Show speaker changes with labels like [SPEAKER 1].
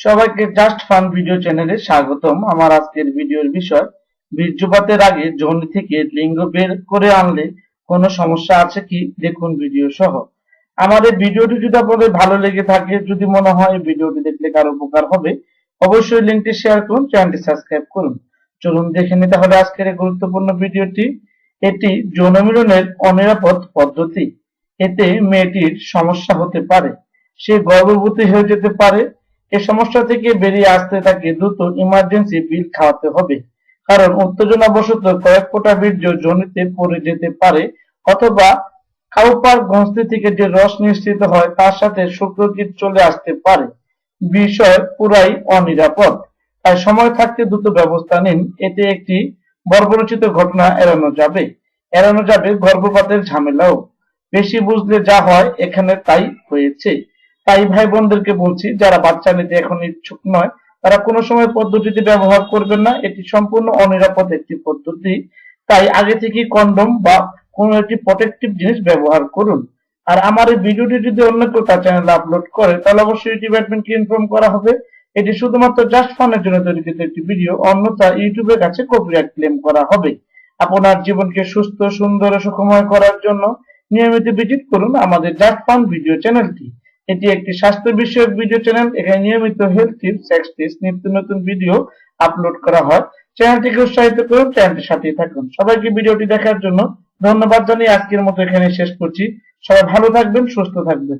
[SPEAKER 1] সবাইকে just fun video চ্যানেলে স্বাগতম। আমার আজকের ভিডিওর বিষয়, বীর্যপাতের আগে যৌন থেকে লিঙ্গ বের করে আনলে কোনো সমস্যা আছে কি? দেখুন ভিডিও সহ। আমাদের ভিডিওটি যদি আপনাদের ভালো লেগে থাকে, যদি মনে হয় ভিডিওটি দেখলে কারও উপকার হবে, অবশ্যই লিঙ্কটি শেয়ার করুন, চ্যানেলটি সাবস্ক্রাইব করুন। চলুন দেখে নিতে হবে আজকের এই গুরুত্বপূর্ণ ভিডিওটি। এটি যৌন মিলনের অনিরাপদ পদ্ধতি। এতে মেয়েটির সমস্যা হতে পারে। সে গর্ভবতী হয়ে যেতে পারে। এ সমস্যা থেকে বেরিয়ে আসতে তাকে দ্রুত ইমার্জেন্সি বিল খাওয়াতে হবে। কারণ উত্তেজনাবশত কয়েক ফোঁটা বীর্য জনিতে পড়ে যেতে পারে অথবা কাউপার গ্রন্থি থেকে যে রস নিঃসৃত হয় তার সাথে শুক্রকীট চলে আসতে পারে। বিষয় পুরাই অনিরাপদ। তাই সময় থাকতে দ্রুত ব্যবস্থা নিন। এতে একটি বর্বরচিত ঘটনা এড়ানো যাবে। এড়ানো যাবে গর্ভপাতের ঝামেলাও। বেশি বুঝলে যা হয় এখানে তাই হয়েছে। তাই ভাই বোনদেরকে বলছি, যারা বাচ্চা নিতে এখন ইচ্ছুক নয়, তারা কোনো সময় পদ্ধতিটি ব্যবহার করবেন না। এটি সম্পূর্ণ অনিরাপদ একটি পদ্ধতি। তাই আগে থেকে কন্ডম বা কোনো একটি প্রোটেক্টিভ জিনিস ব্যবহার করুন। আর আমার এই ভিডিওটি যদি অন্য কেউ তার চ্যানেলে আপলোড করে, তাহলে অবশ্যই অ্যাডমিনকে ইনফর্ম করা হবে। এটি শুধুমাত্র জাস্ট ফানের জন্য তৈরিকৃত একটি ভিডিও অন্যথা ইউটিউবের কাছে কপিরাইট ক্লেম করা হবে। আপনার জীবনকে সুস্থ, সুন্দর ও সুখময় করার জন্য নিয়মিত ভিজিট করুন আমাদের জাস্ট ফান ভিডিও চ্যানেলটি এটি একটি স্বাস্থ্য বিষয়ক ভিডিও চ্যানেল এখানে নিয়মিত হেলথ টিপস সেক্স টিপস নিত্য নতুন ভিডিও আপলোড করা হয়। চ্যানেলটিকে উৎসাহিত করুন চ্যানেলটির সাথেই থাকুন। সবাইকে ভিডিওটি দেখার জন্য ধন্যবাদ জানিয়ে আজকের মতো এখানে শেষ করছি। সবাই ভালো থাকবেন, সুস্থ থাকবেন।